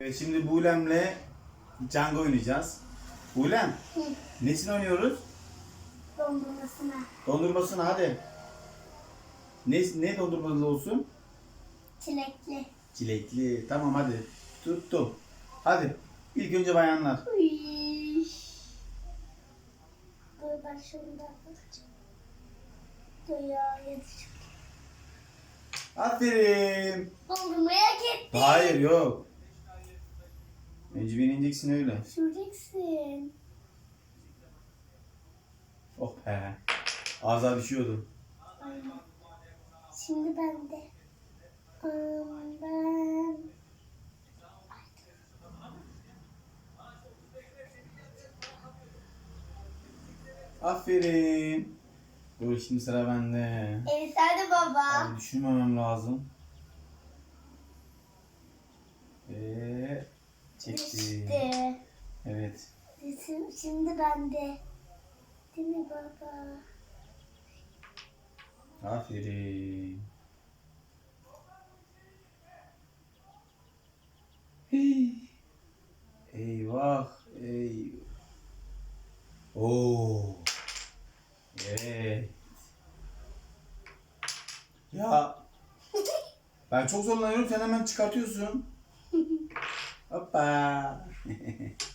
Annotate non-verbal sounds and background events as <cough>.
Evet, şimdi Bulem'le Django oynayacağız. Bulem, Hı. nesini oynuyoruz? Dondurmasına. Dondurmasını hadi. Ne, ne dondurmalı olsun? Çilekli. Çilekli. Tamam hadi. Tuttum. Hadi. İlk önce bayanlar. Uy. Dur ben şunu da alacağım. Dur ya yetişim. Aferin. Dondurmaya gitti. Hayır yok. Mecbur ineceksin öyle. Süreceksin. Oh be. Ağza düşüyordu. Aynen. Şimdi ben de. Ben. Aferin. Dur şimdi sıra bende. Evet hadi baba. Abi düşünmemem lazım. Çekti. İşte. Evet. Şimdi, şimdi ben de. Değil mi baba? Aferin. Hey. Eyvah. Ey. Oo. Evet. Ya. <laughs> Ben çok zorlanıyorum sen hemen çıkartıyorsun. 吧。<laughs>